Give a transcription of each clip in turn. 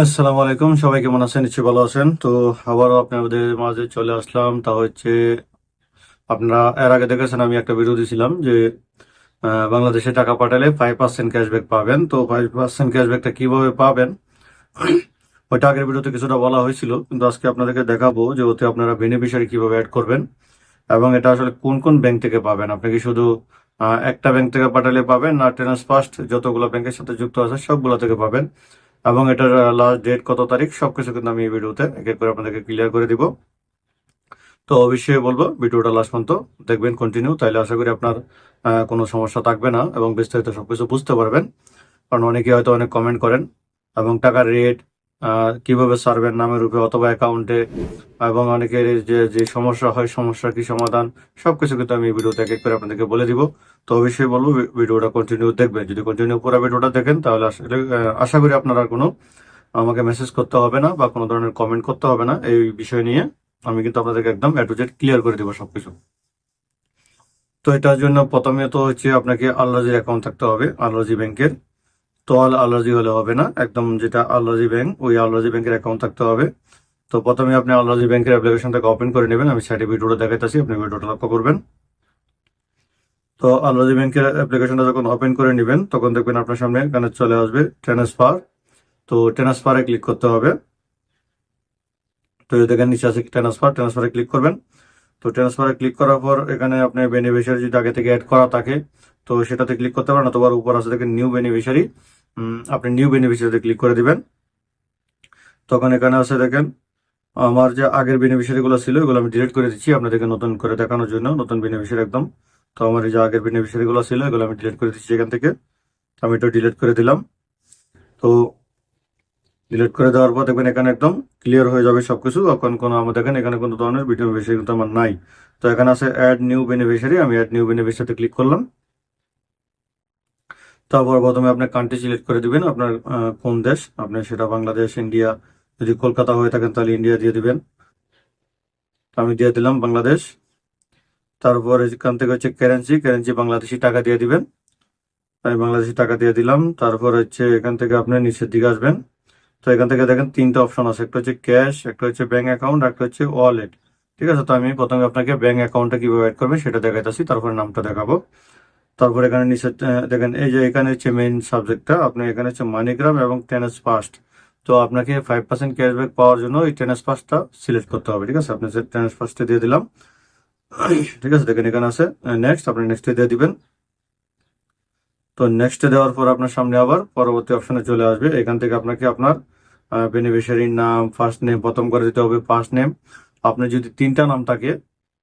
আসসালামু আলাইকুম, সবাই কেমন আছেন? নিশ্চয়ই ভালো আছেন। তো আবারও আপনাদের মাঝে চলে আসলাম। তা হচ্ছে, আপনারা এর আগে দেখেছেন, আমি একটা ভিডিও দিয়েছিলাম যে বাংলাদেশে টাকা পাঠালে ফাইভ পার্সেন্ট ক্যাশব্যাক পাবেন। তো ফাইভ পার্সেন্ট ক্যাশব্যাকটা কীভাবে পাবেন? ওইটা আগের ভিডিওতে কিছুটা বলা হয়েছিল। কিন্তু আজকে আপনাদেরকে দেখাবো যে ওতে আপনারা বেনিফিশিয়ারি কীভাবে অ্যাড করবেন এবং এটা আসলে কোন কোন ব্যাংক থেকে পাবেন। আপনি কি শুধু একটা ব্যাংক থেকে পাঠালে পাবেন, না ট্রান্সফার্স্ট যতগুলো ব্যাংকের সাথে যুক্ত আছে, সবগুলো থেকে পাবেন। এবং এটার লাস্ট ডেট কত তারিখ সবকিছু কিন্তু আমি এই ভিডিওতে এক এক করে আপনাদেরকে ক্লিয়ার করে দিব। তো অবশ্যই বলব, ভিডিওটা লাস্ট পর্যন্ত দেখবেন কন্টিনিউ তাইলে আশা করি আপনার কোনো সমস্যা থাকবে না এবং বিস্তারিত সবকিছু বুঝতে পারবেন। কারণ অনেকে হয়তো অনেক কমেন্ট করেন এবং টাকার রেট কীভাবে সার্ভের নামের রূপে অথবা অ্যাকাউন্টে, এবং অনেকের যে যে সমস্যা হয় সমস্যা কি সমাধান সব কিছু কিন্তু আমি এই ভিডিওতে এক এক করে আপনাদেরকে বলে দিব। তো অবশ্যই বলব ভিডিওটা কন্টিনিউ দেখবেন। যদি কন্টিনিউ পুরো ভিডিওটা দেখেন, তাহলে আশা করি আপনার কোনো আমাকে মেসেজ করতে হবে না, বা কোনো ধরনের কমেন্ট করতে হবে না। এই বিষয় নিয়ে আমি কিন্তু আপনাদেরকে একদম এ ক্লিয়ার করে দিব সবকিছু। তো এটার জন্য প্রথমে তো হচ্ছে আপনাকে আল্লাজির অ্যাকাউন্ট থাকতে হবে আল্লাজি ব্যাংকের তো আল আল্লাজি হলে হবে না। একদম যেটা আল্লাজি ব্যাংক ওই আল্লাজি ব্যাংকের অ্যাকাউন্ট থাকতে হবে। তো প্রথমে আপনি আল্লাজি ব্যাংকের অ্যাপ্লিকেশনটাকে ওপেন করে নেবেন। আমি সাইডে ভিডিওটা দেখাইতেছি, আপনি ভিডিওটা লক্ষ্য করবেন। তো আল্লাজি ব্যাংকের অ্যাপ্লিকেশনটা যখন ওপেন করে নেবেন, তখন দেখবেন আপনার সামনে এখানে চলে আসবে ট্রান্সফার তো ট্রান্সফারে ক্লিক করতে হবে। তো দেখেন নিচে আছে ট্রান্সফার ট্রান্সফারে ক্লিক করবেন। তো ট্রান্সফারে ক্লিক করার পর এখানে আপনি বেনিফিশিয়ারি যদি আগে থেকে অ্যাড করা থাকে, তো সেটাতে ক্লিক করতে পারেন অথবা উপর আছে দেখেন নিউ বেনিফিশিয়ারি আপনি নিউ বেনিফিশিয়ারিতে ক্লিক করে দিবেন। তখন এখানে আছে দেখেন, আমার যে আগের বেনিফিশিয়ারি গুলো ছিল, এগুলো আমি ডিলিট করে দিচ্ছি আপনাদেরকে নতুন করে দেখানোর জন্য, নতুন বেনিফিশিয়ারি একদম। তো আমার যে আগের বেনিফিশিয়ারি গুলো ছিল, এগুলো আমি ডিলিট করে দিচ্ছি এখান থেকে। আমি এটা ডিলিট করে দিলাম। তো ডিলিট করে দেওয়ার পর দেখবেন এখানে একদম ক্লিয়ার হয়ে যাবে সবকিছু। এখন কোনো আমার দেখেন এখানে কোনো ধরনের বেনিফিশিয়ারি কিন্তু আমার নাই। তো এখানে আছে অ্যাড নিউ বেনিফিশিয়ারি আমি অ্যাড নিউ বেনিফিশিয়ারিতে ক্লিক করলাম। তারপর প্রথমে আপনার কান্ট্রি সিলেক্ট করে দিবেন, আপনার কোন দেশ? আপনি সেটা বাংলাদেশ, ইন্ডিয়া, যদি কলকাতা হয়ে থাকেন তাহলে ইন্ডিয়া দিয়ে দিবেন। আমি দিয়ে দিলাম বাংলাদেশ। তারপর এখান থেকে হচ্ছে কারেন্সি কারেন্সি বাংলাদেশি টাকা দিয়ে দিবেন। আমি বাংলাদেশি টাকা দিয়ে দিলাম। তারপর হচ্ছে এখান থেকে আপনি নিচের দিকে আসবেন। তো এখান থেকে দেখেন তিনটা অপশন আছে। একটা হচ্ছে ক্যাশ একটা হচ্ছে ব্যাঙ্ক অ্যাকাউন্ট একটা হচ্ছে ওয়ালেট ঠিক আছে? তো আমি প্রথমে আপনাকে ব্যাঙ্ক অ্যাকাউন্টটা কীভাবে অ্যাড করবেন সেটা দেখাইতেছি, তারপরে নামটা দেখাবো। তারপর এখানে নিচে দেখেন এই যে এখানে হচ্ছে মেইন সাবজেক্টটা আপনি এখানে হচ্ছে মানিগ্রাম এবং টেনেস ফাস্ট তো আপনাকে ফাইভ পার্সেন্ট ক্যাশব্যাক পাওয়ার জন্য এই টেনেস ফাস্টটা সিলেক্ট করতে হবে, ঠিক আছে? আপনি টেনেস ফাস্টে দিয়ে দিলাম, ঠিক আছে? দেখেন এখানে আছে নেক্সট আপনি নেক্সটে দিয়ে দিবেন। তো নেক্সটে দেওয়ার পর আপনার সামনে আবার পরবর্তী অপশনে চলে আসবে। এখান থেকে আপনাকে আপনার বেনিফিশিয়ারির নাম ফার্স্ট নেম প্রথম করে দিতে হবে ফার্স্ট নেম আপনি যদি তিনটা নাম থাকে,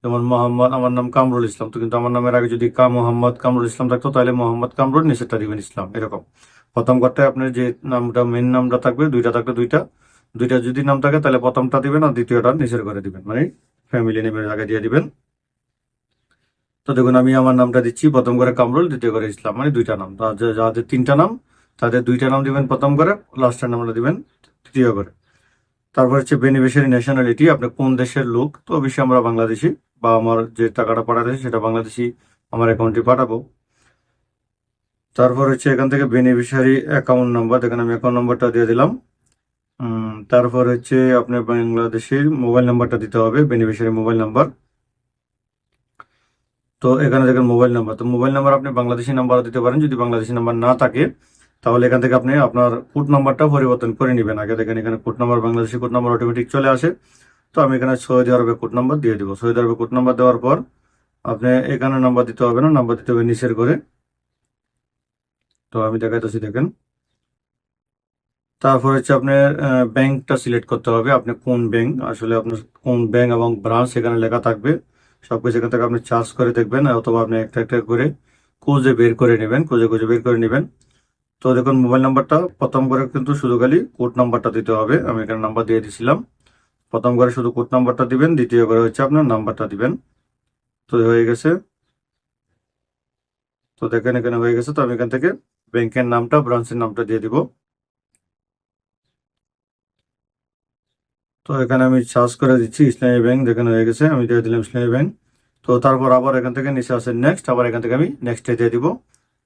যেমন মোহাম্মদ, আমার নাম কামরুল ইসলাম, তো কিন্তু আমার নামের আগে যদি কা মোহাম্মদ কামরুল ইসলাম থাকতো, তাহলে মোহাম্মদ কামরুল, নিচেরটা দিবেন ইসলাম, এরকম। প্রথম করতে আপনার যে নামটা মেন নামটা থাকবে, দুইটা থাকবে দুইটা। দুইটা যদি নাম থাকে, তাহলে প্রথমটা দিবেন আর দ্বিতীয়টা নিচের করে দিবেন মানে ফ্যামিলি নেমের আগে দিয়ে দিবেন। তো দেখুন, আমি আমার নামটা দিচ্ছি, প্রথম করে কামরুল, দ্বিতীয় করে ইসলাম মানে দুইটা নাম। যাদের তিনটা নাম, তাদের দুইটা নাম দিবেন প্রথম করে লাস্টের নামটা দিবেন। তৃতীয় করে তারপর হচ্ছে বেনিফিশিয়ারি ন্যাশনালিটি আপনি কোন দেশের লোক, তো অবশ্যই আমরা বাংলাদেশি বা আমার যে টাকাটা পাঠাতে সেটা বাংলাদেশি আমার অ্যাকাউন্টে পাঠাবো। তারপর হচ্ছে এখান থেকে বেনিফিশিয়ারি অ্যাকাউন্ট নাম্বার দেখেন আমি অ্যাকাউন্ট নাম্বারটা দিয়ে দিলাম। তারপর হচ্ছে আপনার বাংলাদেশের মোবাইল নাম্বারটা দিতে হবে বেনিফিশিয়ারি মোবাইল নাম্বার তো এখানে দেখেন মোবাইল নাম্বার তো মোবাইল নাম্বার আপনি বাংলাদেশি নাম্বার দিতে পারেন, যদি বাংলাদেশি নাম্বার না থাকে। তাহলে এখান থেকে আপনি আপনার কোড নাম্বারটা পরিবর্তন করে নেবেন। আগে দেখেন এখানে code number Bangladeshi code number automatic চলে আসে। তো আমি এখানে সৌদি আরবে কোড নাম্বার দিয়ে দিব। সৌদি আরবে কোড নাম্বার দেওয়ার পর আপনি এখানে নাম্বার দিতে হবে না নাম্বার দিতে হবে নিচের করে। তো আমি দেখাইতেছি দেখেন। তারপর হচ্ছে আপনার ব্যাংকটা সিলেক্ট করতে হবে আপনি কোন ব্যাংক। আসলে আপনার কোন ব্যাংক এবং ব্রাঞ্চ এখানে লেখা থাকবে। সবকিছু এখান থেকে আপনি চার্জ করে দেখবেন, অথবা আপনি একটা একটা করে খুঁজে বের করে নেবেন, খুঁজে খুঁজে বের করে নেবেন। তো দেখুন মোবাইল নাম্বারটা প্রথম করে কিন্তু শুধু খালি কোড নাম্বারটা দিতে হবে। আমি এখানে নাম্বার দিয়ে দিছিলাম। প্রথম করে শুধু কোড নাম্বারটা দিবেন। দ্বিতীয় করে হচ্ছে আপনার নাম্বারটা দিবেন। তো হয়ে গেছে। তো দেখেন, এখানে হয়ে গেছে। তো আমি এখান থেকে ব্যাংকের নামটা ব্রাঞ্চের নামটা দিয়ে দিব। তো এখানে আমি সার্চ করে দিচ্ছি ইসলামী ব্যাংক। দেখেন, হয়ে গেছে। আমি দিয়ে দিলাম ইসলামী ব্যাংক। তো তারপর আবার এখান থেকে নিচে আসে নেক্সট আবার এখান থেকে আমি নেক্সটে দিয়ে দিব।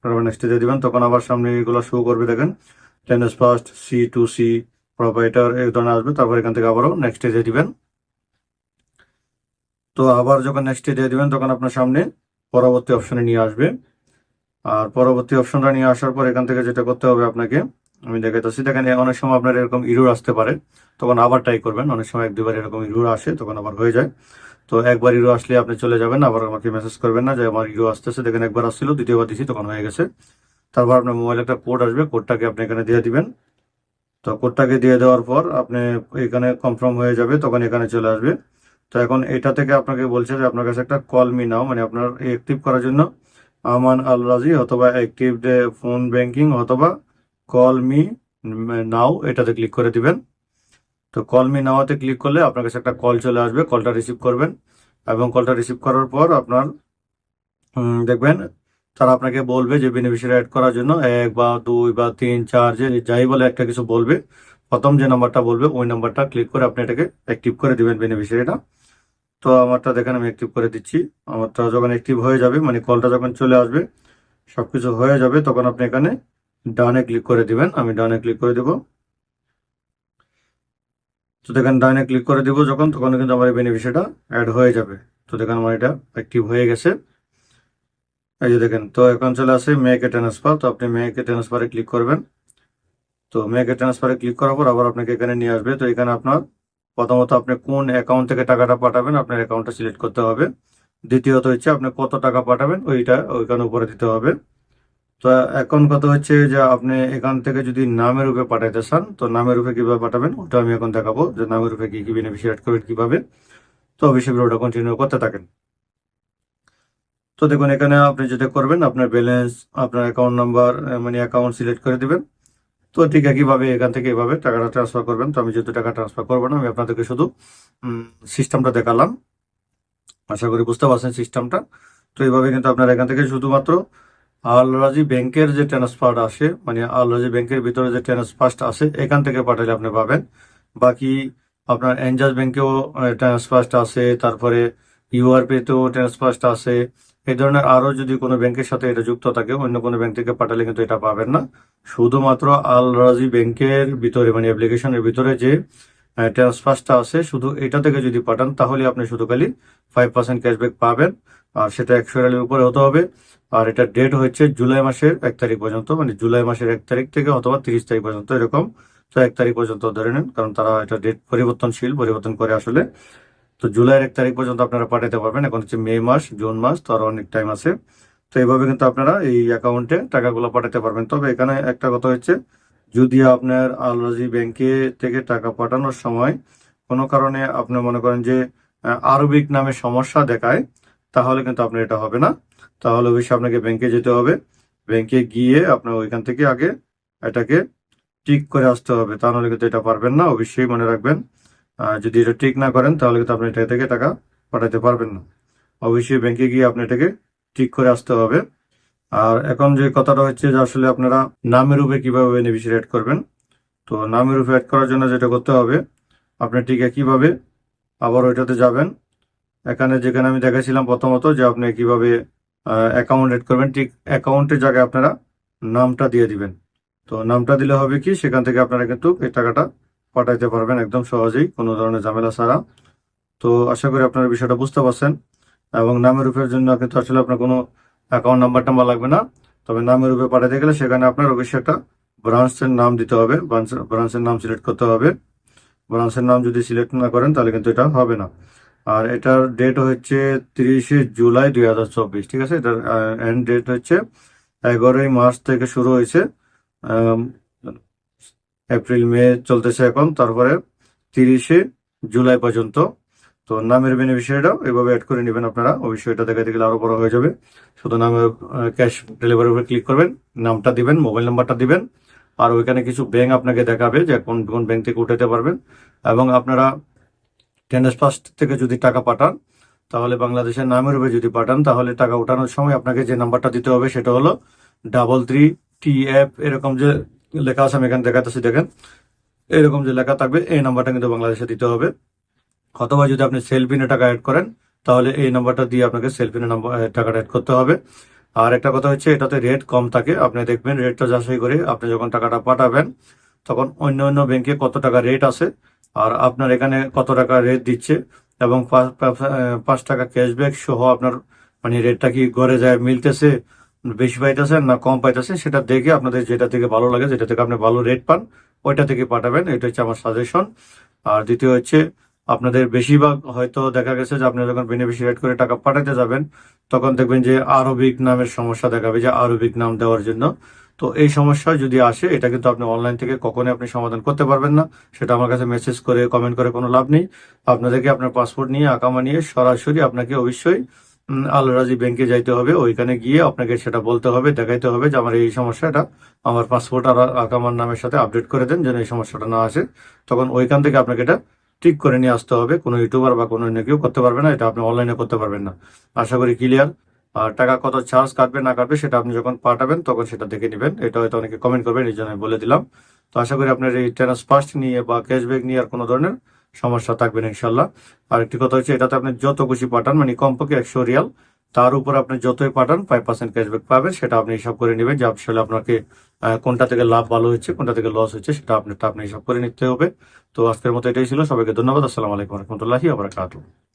আবার নেক্সটে দিয়ে দিবেন, তখন আবার সামনে এগুলো শো করবে, দেখেন। Tennessee first C to C proprietor এই ধরনের আসবে, তারপর এখান থেকে আবারও নেক্সট দিয়ে দিবেন। তো আবার যখন নেক্সট দিয়ে দিবেন, তখন আপনার সামনে পরবর্তী অপশনে নিয়ে আসবে। আর পরবর্তী অপশনটা নিয়ে আসার পর এখান থেকে যেটা করতে হবে আপনাকে, আমি দেখাইতেছি, দেখেন অনেক সময় আপনার এরকম ইরোর আসতে পারে, তখন আবার ট্রাই করবেন। অনেক সময় এক দুবার এরকম ইরোর আসে, তখন আবার হয়ে যায়। তো একবার ইরো আসলে আপনি চলে যাবেন, আবার আমাকে মেসেজ করবেন না, যে আমার ইরো আসতেছে, দেখেন একবার আসছিল, দ্বিতীয়বার দিছি, তখন হয়ে গেছে। তারপর আপনার মোবাইলে একটা কোড আসবে কোডটাকে আপনি এখানে দিয়ে দিবেন। তো কোডটাকে দিয়ে দেওয়ার পর আপনি এখানে কনফার্ম হয়ে যাবে, তখন এখানে চলে আসবে। তো এখন এটা থেকে আপনাকে বলছে যে আপনার কাছে একটা কল মি নাও মানে আপনার অ্যাক্টিভ করার জন্য আমান আল রাজি অথবা অ্যাক্টিভ ফোন ব্যাংকিং অথবা কল মি নাও এটাতে ক্লিক করে দিবেন। তো কল মি নাওতে ক্লিক করলে আপনার কাছে একটা কল চলে আসবে কলটা রিসিভ করবেন। এবং কলটা রিসিভ করার পর আপনার দেখবেন তারা আপনাকে বলবে যে বেনিফিশিয়ারি অ্যাড করার জন্য এক বা দুই বা তিন, চার, যে যাই বলে একটা কিছু বলবে, প্রথম যে নাম্বারটা বলবে ওই নাম্বারটা ক্লিক করে আপনি এটাকে অ্যাক্টিভ করে দিবেন বেনিফিশিয়ারিটা তো আমারটা দেখেন আমি অ্যাক্টিভ করে দিচ্ছি। আমারটা যখন অ্যাক্টিভ হয়ে যাবে মানে কলটা যখন চলে আসবে সব কিছু হয়ে যাবে, তখন আপনি এখানে ডানে ক্লিক করে দিবেন। আমি ডানে ক্লিক করে দেব। তো দেখেন ডানে ক্লিক করে দিব যখন, তখন কিন্তু আমার এই বেনিফিশিয়ারিটা অ্যাড হয়ে যাবে। তো দেখেন আমার এটা অ্যাক্টিভ হয়ে গেছে। এই যে দেখেন, তো এখন চলে আসে মেয়েকে ট্রান্সফার তো আপনি মেয়েকে ট্রান্সফারে ক্লিক করবেন। তো মেয়েকে ট্রান্সফারে ক্লিক করার পর আবার আপনাকে এখানে নিয়ে আসবে। তো এখানে আপনার প্রথমত আপনি কোন অ্যাকাউন্ট থেকে টাকাটা পাঠাবেন, আপনার অ্যাকাউন্টটা সিলেক্ট করতে হবে। দ্বিতীয়ত হচ্ছে আপনি কত টাকা পাঠাবেন, ওইটা ওইখানে উপরে দিতে হবে। তো এখন কথা হচ্ছে যে আপনি এখান থেকে যদি নামের রূপে পাঠাইতে চান, তো নামের রূপে কীভাবে পাঠাবেন ওটা আমি এখন দেখাবো যে নামের রূপে কি কি বেনিফিশিয়ারি করবেন, কীভাবে। তো অবশ্যই ভিডিওটা কন্টিনিউ করতে থাকেন। তো দেখুন, এখানে আপনি যেটা করবেন, আপনার ব্যালেন্স আপনার অ্যাকাউন্ট নাম্বার মানে অ্যাকাউন্ট সিলেক্ট করে দিবেন। তো ঠিক একইভাবে এখান থেকে এভাবে টাকাটা ট্রান্সফার করবেন। তো আমি যেহেতু টাকা ট্রান্সফার করব না, আমি আপনাদেরকে শুধু সিস্টেমটা দেখালাম। আশা করি বুঝতে পারছেন সিস্টেমটা তো এইভাবে কিন্তু আপনার এখান থেকে শুধুমাত্র আলরাজি ব্যাংকের যে ট্রান্সফার আসে মানে আলরাজি ব্যাংকের ভিতরে যে ট্রান্সফার আসে, এখান থেকে পাঠালে আপনি পাবেন। বাকি আপনার এনজাস ব্যাংকেও ট্রান্সফার আছে তারপরে ইউআরপিতেও ট্রান্সফার আছে এই ধরনের আরও যদি কোনো ব্যাংকের সাথে এটা যুক্ত থাকে, অন্য কোনো ব্যাংক থেকে পাঠালে কিন্তু এটা পাবেন না। শুধুমাত্র আল রাজি ব্যাংকের ভিতরে মানে অ্যাপ্লিকেশনের ভিতরে যে ট্রান্সফারটা আছে শুধু এটা থেকে যদি পাঠান, তাহলে আপনি শুধু খালি ফাইভ পার্সেন্ট ক্যাশব্যাক পাবেন। আর সেটা একশো রিয়ালের উপরে হতে হবে। আর এটা ডেট হচ্ছে জুলাই মাসের এক তারিখ পর্যন্ত মানে জুলাই মাসের এক তারিখ থেকে অথবা তিরিশ তারিখ পর্যন্ত এরকম। তো এক তারিখ পর্যন্ত ধরে নেন, কারণ তারা এটা ডেট পরিবর্তনশীল, পরিবর্তন করে আসলে। তো জুলাইয়ের এক তারিখ পর্যন্ত আপনারা পাঠাতে পারবেন। এখন হচ্ছে মে মাস, জুন মাস, তো আরও অনেক টাইম আছে। তো এইভাবে কিন্তু আপনারা এই অ্যাকাউন্টে টাকাগুলো পাঠাতে পারবেন। তবে এখানে একটা কথা হচ্ছে যদি আপনার আলরাজি ব্যাংকে থেকে টাকা পাঠানোর সময় কোনো কারণে আপনি মনে করেন যে আরবিক নামে সমস্যা দেখায়, তাহলে কিন্তু আপনার এটা হবে না। তাহলে অবশ্যই আপনাকে ব্যাংকে যেতে হবে। ব্যাংকে গিয়ে আপনার ওইখান থেকে আগে এটাকে ঠিক করে আসতে হবে। তা নাহলে কিন্তু এটা পারবেন না। অবশ্যই মনে রাখবেন যদি এটা ঠিক না করেন, তাহলে কিন্তু আপনি এটা থেকে টাকা পাঠাতে পারবেন না। অবশ্যই ব্যাংকে গিয়ে আপনি এটাকে ঠিক করে আসতে হবে। আর এখন যে কথাটা হচ্ছে যে আসলে আপনারা নামের রূপে কীভাবে বেনিফিশিয়ারি অ্যাড করবেন, তো নামের রূপে অ্যাড করার জন্য যেটা করতে হবে, আপনি ঠিক একইভাবে আবার ওইটাতে যাবেন। এখানে যেখানে আমি দেখাছিলাম প্রথমত যে আপনি কীভাবে অ্যাকাউন্ট অ্যাড করবেন, ঠিক অ্যাকাউন্টের জায়গায় আপনারা নামটা দিয়ে দিবেন। তো নামটা দিলে হবে কি, সেখান থেকে আপনারা কিন্তু এই টাকাটা পাঠাইতে পারবেন একদম সহজেই, কোনো ধরনের ঝামেলা ছাড়া। তো আশা করি আপনারা বিষয়টা বুঝতে পারছেন। এবং নামের রূপের জন্য কিন্তু আসলে আপনার কোনো অ্যাকাউন্ট নাম্বার টাম্বার লাগবে না। তবে নামের রূপে পাঠাতে গেলে সেখানে আপনার অবশ্যই একটা ব্রাঞ্চের নাম দিতে হবে। ব্রাঞ্চের নাম সিলেক্ট করতে হবে। ব্রাঞ্চের নাম যদি সিলেক্ট না করেন, তাহলে কিন্তু এটা হবে না। আর এটার ডেট হচ্ছে তিরিশে জুলাই দুই হাজার চব্বিশ, ঠিক আছে? এটার এন্ড ডেট হচ্ছে এগারোই মার্চ থেকে শুরু হয়েছে। এপ্রিল, মে চলতেছে এখন। তারপরে তিরিশে জুলাই পর্যন্ত তো নামের বেনিফিশিয়ারিটাও এভাবে অ্যাড করে নেবেন আপনারা। অবশ্যই এটা দেখাতে গেলে আরও বড় হয়ে যাবে। শুধু নামের ক্যাশ ডেলিভারি উপরে ক্লিক করবেন, নামটা দিবেন মোবাইল নাম্বারটা দিবেন, আর ওইখানে কিছু ব্যাংক আপনাকে দেখাবে যে কোন কোন ব্যাংক থেকে উঠাতে পারবেন। এবং আপনারা টেন্ডার ফার্স্ট থেকে যদি টাকা পাঠান, তাহলে বাংলাদেশের নামের উপরে যদি পাঠান, তাহলে টাকা ওঠানোর সময় আপনাকে যে নাম্বারটা দিতে হবে, সেটা হলো ডাবল থ্রি টি এফ এরকম যে লেখা আছে, আমি এখানে দেখাতেছি, দেখেন। এরকম যে লেখা থাকবে, এই নাম্বারটা কিন্তু বাংলাদেশে দিতে হবে। অথবা যদি আপনি সেলফিনে টাকা অ্যাড করেন, তাহলে এই নাম্বারটা দিয়ে আপনাকে সেলফিনে নাম্বার টাকাটা অ্যাড করতে হবে। আর একটা কথা হচ্ছে, এটাতে রেট কম থাকে। আপনি দেখবেন রেটটা যাচাই করে আপনি যখন টাকাটা পাঠাবেন, তখন অন্য অন্য ব্যাংকে কত টাকা রেট আছে, আর আপনার এখানে কত টাকা রেট দিচ্ছে, এবং পাঁচ টাকা ক্যাশব্যাক সহ আপনার মানে রেটটা কি ঘরে যায়, মিলতেছে, বেশি পাইতেছেন না কম পাইতেছেন সেটা দেখে আপনাদের যেটা থেকে ভালো লাগে, যেটা থেকে আপনি ভালো রেট পান, ওইটা থেকে পাঠাবেন। এটা হচ্ছে আমার সাজেশন আর দ্বিতীয় হচ্ছে আপনাদের বেশিরভাগ হয়তো দেখা গেছে যে আপনি যখন বেনিফিশিয়ারি করে টাকা পাঠাতে যাবেন, তখন দেখবেন যে আরবিক নামের সমস্যা দেখাবে যে আরবিক নাম দেওয়ার জন্য। তো এই সমস্যা যদি আসে, এটা কিন্তু আপনি অনলাইন থেকে কখনোই আপনি সমাধান করতে পারবেন না। সেটা আমার কাছে মেসেজ করে কমেন্ট করে কোনো লাভ নেই। আপনাদেরকে আপনার পাসপোর্ট নিয়ে, আকামা নিয়ে সরাসরি আপনাকে অবশ্যই আল রাজি ব্যাংকে যাইতে হবে। ওইখানে গিয়ে আপনাকে সেটা বলতে হবে, দেখাইতে হবে যে আমার এই সমস্যাটা, আমার পাসপোর্ট আর আকামার নামের সাথে আপডেট করে দেন, যেন এই সমস্যাটা না আসে। তখন ওইখান থেকে আপনাকে এটা ঠিক করে নিয়ে আসতে হবে। কোনো ইউটিউবার বা কোনো অন্য কেউ করতে পারবে না, এটা আপনি অনলাইনে করতে পারবেন না। আশা করি ক্লিয়ার আর টাকা কত চার্জ কাটবে, না কাটবে, সেটা আপনি যখন পাঠাবেন, তখন সেটা দেখে নেবেন। এটা হয়তো অনেকে কমেন্ট করবেন, এই জন্য বলে দিলাম। তো আশা করি আপনার এই ট্রান্সফার্স্ট নিয়ে বা ক্যাশব্যাক নিয়ে আর কোনো ধরনের সমস্যা থাকবে না ইনশাল্লাহ আর একটি কথা হচ্ছে, এটাতে আপনি যত খুশি পাঠান মানে কমপক্ষে একশো রিয়াল তার উপর আপনি যতই পাঠান ফাইভ পার্সেন্ট ক্যাশব্যাক পাবেন, সেটা আপনি হিসাব করে নেবেন যে আসলে আপনাকে কোনটা থেকে লাভ ভালো হচ্ছে কোনটা থেকে লস হচ্ছে সেটা আপনারটা আপনি হিসাব করে নিতে হবে। তো আজকের মতো এটাই ছিল। সবাইকে ধন্যবাদ। আসসালামু আলাইকুম রহমতুল্লাহি আবরাকাতুহ